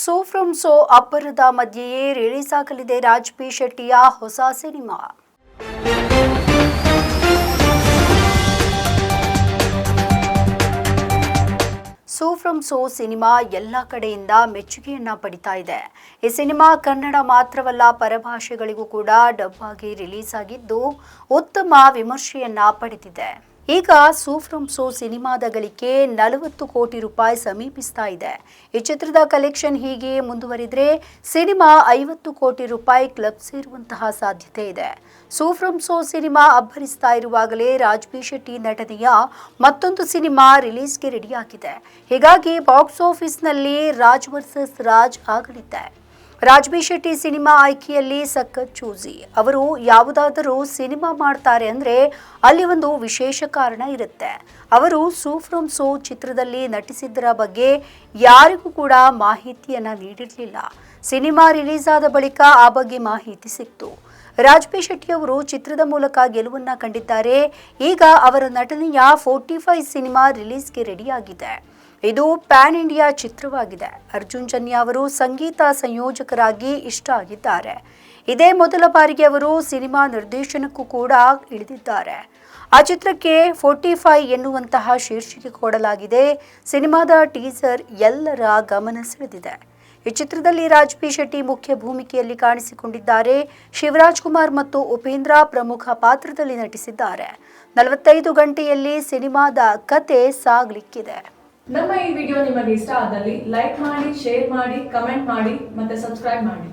So from so ಅಬ್ಬರದ ಮಧ್ಯೆಯೇ release ಆಗಲಿದೆ ರಾಜ್ ಬಿ ಶೆಟ್ಟಿಯ ಹೊಸ cinema. So from so cinema ಎಲ್ಲ ಕಡೆಯಿಂದ ಮೆಚ್ಚುಗೆಯನ್ನ ಪಡಿತಾ ಇದೆ. ಈ ಸಿನಿಮಾ ಕನ್ನಡ ಮಾತ್ರವಲ್ಲ, ಪರಭಾಷೆಗಳಿಗೂ ಕೂಡ ಡಬ್ ಆಗಿ ರಿಲೀಸ್ ಆಗಿದ್ದು ಉತ್ತಮ ವಿಮರ್ಶೆಯನ್ನ ಪಡೆದಿದೆ. ಈಗ ಸೋ ಫ್ರಮ್ ಸೋ ಸಿನಿಮಾದ ಗಳಿಕೆ ನಲವತ್ತು ಕೋಟಿ ರೂಪಾಯಿ ಸಮೀಪಿಸ್ತಾ ಇದೆ. ಈ ಚಿತ್ರದ ಕಲೆಕ್ಷನ್ ಹೀಗೆ ಮುಂದುವರಿದ್ರೆ ಸಿನಿಮಾ ಐವತ್ತು ಕೋಟಿ ರೂಪಾಯಿ ಕ್ಲಬ್ ಸೇರುವಂತಹ ಸಾಧ್ಯತೆ ಇದೆ. ಸೂಫ್ರಮ್ ಸೋ ಸಿನಿಮಾ ಅಬ್ಬರಿಸ್ತಾ ಇರುವಾಗಲೇ ರಾಜ್ಬಿ ಶೆಟ್ಟಿ ನಟನೆಯ ಮತ್ತೊಂದು ಸಿನಿಮಾ ರಿಲೀಸ್ಗೆ ರೆಡಿಯಾಗಿದೆ ಹೀಗಾಗಿ ಬಾಕ್ಸ್ ಆಫೀಸ್ನಲ್ಲಿ ರಾಜ್ ವರ್ಸಸ್ ರಾಜ್ ಆಗಲಿದೆ. ರಾಜ್ ಬಿ ಶೆಟ್ಟಿ ಸಿನಿಮಾ ಆಯ್ಕೆಯಲ್ಲಿ ಸಖತ್ ಚೂಸಿ ಅವರು ಯಾವುದಾದರೂ ಸಿನಿಮಾ ಮಾಡ್ತಾರೆ ಅಂದರೆ ಅಲ್ಲಿ ಒಂದು ವಿಶೇಷ ಕಾರಣ ಇರುತ್ತೆ. ಅವರು ಸೂ ಫ್ರಮ್ ಸೋ ಚಿತ್ರದಲ್ಲಿ ನಟಿಸಿದ್ದರ ಬಗ್ಗೆ ಯಾರಿಗೂ ಕೂಡ ಮಾಹಿತಿಯನ್ನ ನೀಡಿರಲಿಲ್ಲ. ಸಿನಿಮಾ ರಿಲೀಸ್ ಆದ ಬಳಿಕ ಆ ಬಗ್ಗೆ ಮಾಹಿತಿ ಸಿಕ್ತು. ರಾಜ್ ಶೆಟ್ಟಿಯವರು ಚಿತ್ರದ ಮೂಲಕ ಗೆಲುವನ್ನ ಕಂಡಿದ್ದಾರೆ. ಈಗ ಅವರ ನಟನೆಯ ಫೋರ್ಟಿ ಫೈವ್ ಸಿನಿಮಾ ರಿಲೀಸ್ಗೆ ರೆಡಿಯಾಗಿದೆ. ಇದು ಪ್ಯಾನ್ ಇಂಡಿಯಾ ಚಿತ್ರವಾಗಿದೆ. ಅರ್ಜುನ್ ಜನ್ಯ ಅವರು ಸಂಗೀತ ಸಂಯೋಜಕರಾಗಿ ಇಷ್ಟ ಆಗಿದ್ದಾರೆ. ಇದೇ ಮೊದಲ ಬಾರಿಗೆ ಅವರು ಸಿನಿಮಾ ನಿರ್ದೇಶನಕ್ಕೂ ಕೂಡ ಇಳಿದಿದ್ದಾರೆ. ಆ ಚಿತ್ರಕ್ಕೆ ಫೋರ್ಟಿ ಫೈವ್ ಎನ್ನುವಂತಹ ಶೀರ್ಷಿಕೆ ಕೊಡಲಾಗಿದೆ. ಸಿನಿಮಾದ ಟೀಸರ್ ಎಲ್ಲರ ಗಮನ ಸೆಳೆದಿದೆ. ಈ ಚಿತ್ರದಲ್ಲಿ ರಾಜ್ ಬಿ ಶೆಟ್ಟಿ ಮುಖ್ಯ ಭೂಮಿಕೆಯಲ್ಲಿ ಕಾಣಿಸಿಕೊಂಡಿದ್ದಾರೆ. ಶಿವರಾಜ್ ಕುಮಾರ್ ಮತ್ತು ಉಪೇಂದ್ರ ಪ್ರಮುಖ ಪಾತ್ರದಲ್ಲಿ ನಟಿಸಿದ್ದಾರೆ. ನಲವತ್ತೈದು ಗಂಟೆಯಲ್ಲಿ ಸಿನಿಮಾದ ಕತೆ ಸಾಗ್ಲಿಕ್ಕಿದೆ. ನಮ್ಮ ಈ ವಿಡಿಯೋ ನಿಮಗೆ ಇಷ್ಟ ಆದಲ್ಲಿ ಲೈಕ್ ಮಾಡಿ, ಶೇರ್ ಮಾಡಿ, ಕಮೆಂಟ್ ಮಾಡಿ ಮತ್ತೆ ಸಬ್ಸ್ಕ್ರೈಬ್ ಮಾಡಿ.